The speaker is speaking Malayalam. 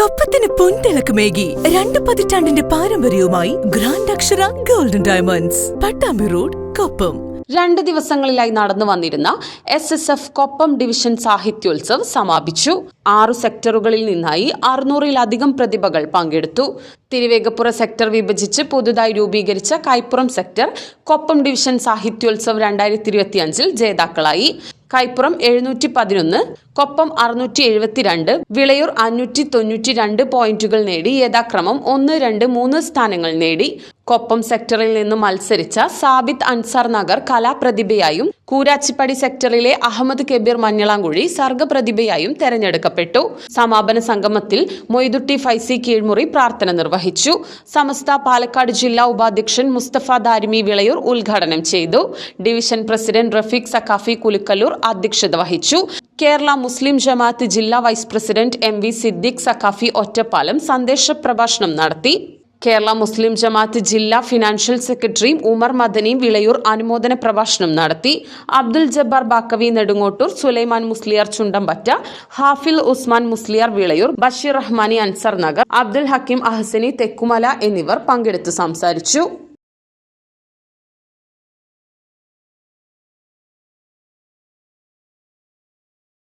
കൊപ്പത്തിന് പൊൻതിളക്കമേകി രണ്ട് പതിറ്റാണ്ടിന്റെ പാരമ്പര്യവുമായി grand Akshara golden diamonds Pattambi road Koppam. രണ്ട് ദിവസങ്ങളിലായി നടന്നു വന്നിരുന്ന S S F Koppam division Sahityotsav സമാപിച്ചു. ആറു സെക്ടറുകളിൽ നിന്നായി അറുന്നൂറിലധികം പ്രതിഭകൾ പങ്കെടുത്തു. തിരുവേഗപ്പുറ സെക്ടർ വിഭജിച്ച് പുതുതായി രൂപീകരിച്ച കൈപ്പുറം സെക്ടർ കൊപ്പം ഡിവിഷൻ സാഹിത്യോത്സവ് രണ്ടായിരത്തി ഇരുപത്തിയഞ്ചിൽ ജേതാക്കളായി. കൈപ്പുറം എഴുന്നൂറ്റി പതിനൊന്ന് കൊപ്പം അറുന്നൂറ്റി എഴുപത്തിരണ്ട് വിളയൂർ അഞ്ഞൂറ്റി തൊണ്ണൂറ്റി രണ്ട് പോയിന്റുകൾ നേടി യഥാക്രമം ഒന്ന് രണ്ട് മൂന്ന് സ്ഥാനങ്ങൾ നേടി. കൊപ്പം സെക്ടറിൽ നിന്ന് മത്സരിച്ച സാബിത്ത് അൻസാർ നഗർ കലാപ്രതിഭയായും കൂരാച്ചിപ്പടി സെക്ടറിലെ അഹമ്മദ് കബീർ മഞ്ഞളാങ്കുഴി സർഗപ്രതിഭയായും തെരഞ്ഞെടുക്കപ്പെട്ടു. സമാപന സംഗമത്തിൽ മൊയ്തുട്ടി ഫൈസി കീഴ്മുറി പ്രാർത്ഥന നിർവഹിച്ചു. സമസ്ത പാലക്കാട് ജില്ലാ ഉപാധ്യക്ഷൻ മുസ്തഫ ദാരിമി വിളയൂർ ഉദ്ഘാടനം ചെയ്തു. ഡിവിഷൻ പ്രസിഡന്റ് റഫീഖ് സക്കാഫി കുലുക്കല്ലൂർ അധ്യക്ഷത വഹിച്ചു. കേരള മുസ്ലിം ജമാഅത്ത് ജില്ലാ vice president M V Siddique Sakhafi Ottapalam സന്ദേശ പ്രഭാഷണം നടത്തി. കേരള മുസ്ലിം ജമാഅത്ത് ജില്ലാ ഫിനാൻഷ്യൽ സെക്രട്ടറിയും ഉമർ മദനിയും വിളയൂർ അനുമോദന പ്രഭാഷണം നടത്തി. അബ്ദുൽ ജബ്ബാർ ബാക്കവി നെടുങ്ങോട്ടൂർ സുലൈമാൻ മുസ്ലിയാർ ചുണ്ടമ്പറ്റ ഹാഫിൽ ഉസ്മാൻ മുസ്ലിയാർ വിളയൂർ ബഷീർ റഹ്മാനി അൻസർ നഗർ അബ്ദുൽ ഹക്കീം അഹസനി തെക്കുമല എന്നിവർ പങ്കെടുത്ത് സംസാരിച്ചു.